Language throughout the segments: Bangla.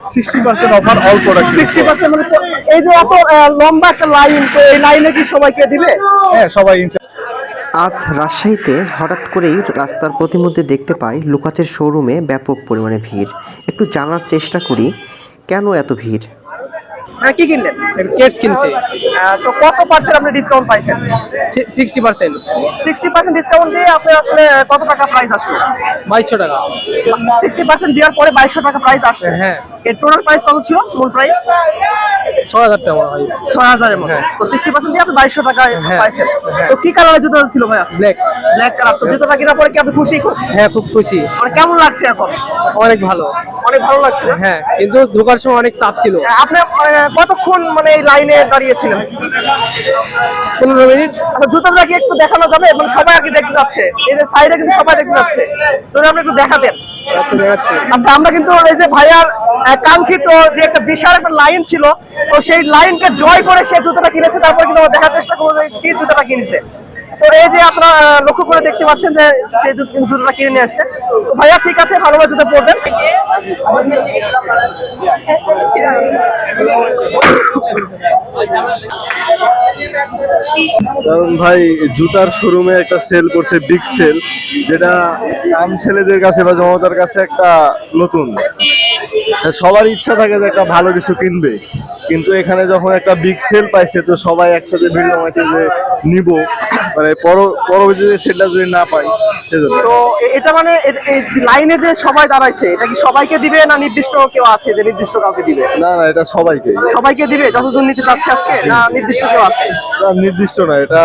Sixty percent offer all product sixty percent মানে এই যে অত লম্বা একটা লাইন তো এই লাইনে কি সবাইকে দিবে? হ্যাঁ সবাই আজ রাজশাহীতে হঠাৎ করেই রাস্তার প্রতিমধ্যে দেখতে পাই লুকাচের শোরুমে ব্যাপক পরিমাণে ভিড়। একটু জানার চেষ্টা করি কেন এত ভিড়? হ্যাঁ কি কিনলেন? কেটস কিনছি। তো কত পার্সেন্ট আপনি ডিসকাউন্ট পাইছেন? Sixty percent sixty percent discount দিয়ে আপনি আসলে কত টাকা প্রাইস আসলো? বাইশশো টাকা। সিক্সটি পার্সেন্ট দেওয়ার পরে বাইশশো টাকা প্রাইস আসছে। হ্যাঁ। এর টোটাল প্রাইস কত ছিল? মূল প্রাইস ছয় হাজার টাকা মনে ছয় হাজারের মতো। তো সিক্সটি পার্সেন্ট দিয়ে আপনি বাইশশো টাকা হ্যাঁ। পাইছেন। তো কি কালারের জুতো ছিল ভাইয়া? ব্ল্যাক ব্ল্যাক কালার তো জুতোটা কেনার পরে কি আপনি খুশি? হ্যাঁ খুব খুশি। মানে কেমন লাগছে এখন? অনেক ভালো। অনেক ভালো লাগছে? হ্যাঁ কিন্তু ঢোকার সময় অনেক চাপ ছিল। আপনি মানে কতক্ষণ মানে এই লাইনে দাঁড়িয়েছিলেন? পনেরো মিনিট। আচ্ছা জুতোটা কি একটু দেখানো যাবে? এবং সবাই আর কি দেখতে যাচ্ছে। এই যে সাইডে কিন্তু সবাই দেখতে যাচ্ছে। যদি আপনি একটু দেখাতেন। আচ্ছা দেখাচ্ছি। আচ্ছা আমরা কিন্তু এই যে ভাইয়ার কাঙ্ক্ষিত যে একটা বিশাল একটা লাইন ছিল তো সেই লাইনকে জয় করে সে জুতোটা কিনেছে। তারপর কিন্তু আমরা দেখার চেষ্টা করব যে কি জুতোটা কিনেছে। তো এই যে আপনারা লক্ষ্য করে দেখতে পাচ্ছেন যে সেই জুতো- জুতোটা কিনে নিয়ে আসছে। তো ভাইয়া ঠিক আছে ভালোভাবে জুতো পরবেন। কারণ ভাই, জুতার শোরুমে একটা সেল করছে বিগ সেল যেটা আম ছেলেদের কাছে বা জনতার কাছে একটা নতুন। সবার ইচ্ছা থাকে যে একটা ভালো কিছু কিনবে। কিন্তু এখানে যখন একটা বিগ সেল পাইছে, তো সবাই একসাথে ভিড় জমাইছে যে নিব। মানে পর- পরবর্তীতে সেলটা যদি না পাই তো এটা মানে লাইনে যে সবাই দাঁড়াইছে এটা কি সবাইকে দিবে না নির্দিষ্ট কেউ আছে যে নির্দিষ্ট কাউকে দিবে? না না এটা সবাইকে। সবাইকে দিবে? যতজন নিতে চাচ্ছে আজকে? না নির্দিষ্ট কেউ আছে? না, নির্দিষ্ট না এটা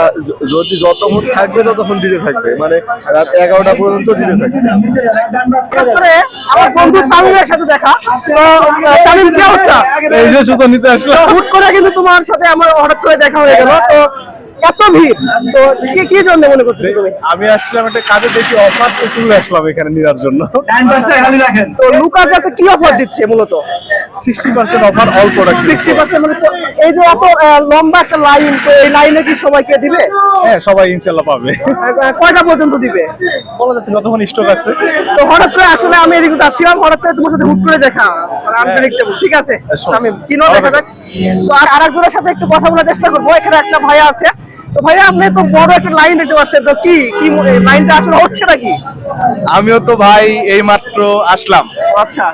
যদি যতক্ষণ থাকবে ততক্ষণ দিতে থাকবে। মানে রাত এগারোটা পর্যন্ত দিতে থাকবে। তারপরে আমার বন্ধু তামিমের সাথে দেখা। তো তামিম কি অবস্থা? এই যে জুতো নিতে আসলাম তো হুট করে কিন্তু তোমার সাথে আমার হঠাৎ করে দেখা হয়ে গেল। তো এত ভিড়? তো কি কি জন্য মনে করছ তুমি? আমি আসলাম একটা কাজে দেখি অফার তো চলে আসলাম এখানে নেওয়ার জন্য। তো লুকাস আছে কি অফার দিচ্ছে মূলত? Sixty percent offer all product sixty percent মানে এই যে অত লম্বা একটা লাইন তো এই লাইনে কি সবাইকে দিবে? হ্যাঁ সবাই ইনশাল্লাহ পাবে। কয়টা পর্যন্ত দিবে? বলা যাচ্ছে যতক্ষণ স্টক আছে। তো হঠাৎ করে আসলে আমি এদিকে যাচ্ছিলাম হঠাৎ করে তোমার সাথে হুট করে দেখা। আনপ্রেডিক্টেবল ঠিক আছে? আমি কিনো দেখা যাক। তো আর আরেকজনের সাথে একটু কথা বলার চেষ্টা করব এখানে একটা ভাইয়া আছে। তো ভাইয়া আপনি তো বড় একটা লাইন দেখতে পাচ্ছেন তো কি কি লাইনটা আসলে হচ্ছে নাকি? আমিও তো ভাই এই মাত্র আসলাম। আচ্ছা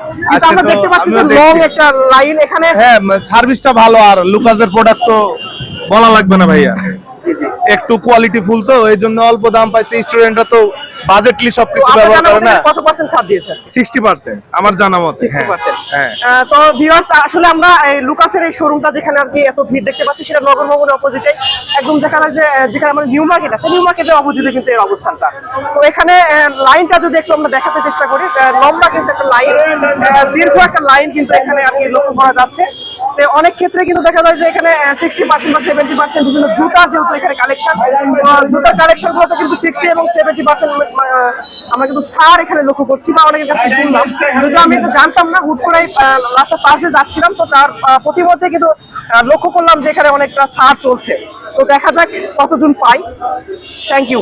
আমরা দেখতে পাচ্ছি লং একটা লাইন এখানে হ্যাঁ সার্ভিসটা ভালো আর লুকাজের প্রোডাক্ট তো বলা লাগবে না ভাইয়া। একটু কোয়ালিটি ফুল তো এই জন্য অল্প দাম পাইছে। স্টুডেন্টরা তো বাজেটলি সবকিছু ব্যবহার করে না। কত পার্সেন্ট ছাড় দিয়েছে সিক্সটি পার্সেন্ট আমার জানা মতে হ্যাঁ। 60% হ্যাঁ। তো ভিউয়ার্স আসলে আমরা এই লুকাসের এই শোরুমটা যেখানে আর কি এত ভিড় দেখতে পাচ্ছি সেটা নগর ভবনের অপোজিটে একদম যেখানে যে যেখানে আমাদের নিউ মার্কেট আছে নিউ মার্কেটের অপোজিটে কিন্তু এর অবস্থানটা। তো এখানে লাইনটা যদি একটু আমরা দেখাতে চেষ্টা করি লম্বা কিন্তু একটা লাইন দীর্ঘ একটা লাইন কিন্তু এখানে আর কি লক্ষ্য করা যাচ্ছে। অনেক ক্ষেত্রে কিন্তু দেখা যায় যে এখানে সিক্সটি পার্সেন্ট বা সেভেন্টি পার্সেন্ট বিভিন্ন জুতার যেহেতু এখানে কালেকশন জুতার কালেকশন গুলোতে কিন্তু সিক্সটি এবং সেভেন্টি পার্সেন্ট আমরা কিন্তু সার এখানে লক্ষ্য করছি বা অনেকের কাছে শুনলাম। যদিও আমি এটা জানতাম না, হুট করে লাস্টের পাশ যাচ্ছিলাম, তো তার প্রতিমধ্যে কিন্তু লক্ষ্য করলাম যে এখানে অনেকটা সার চলছে। তো দেখা যাক কতজন পাই। Thank you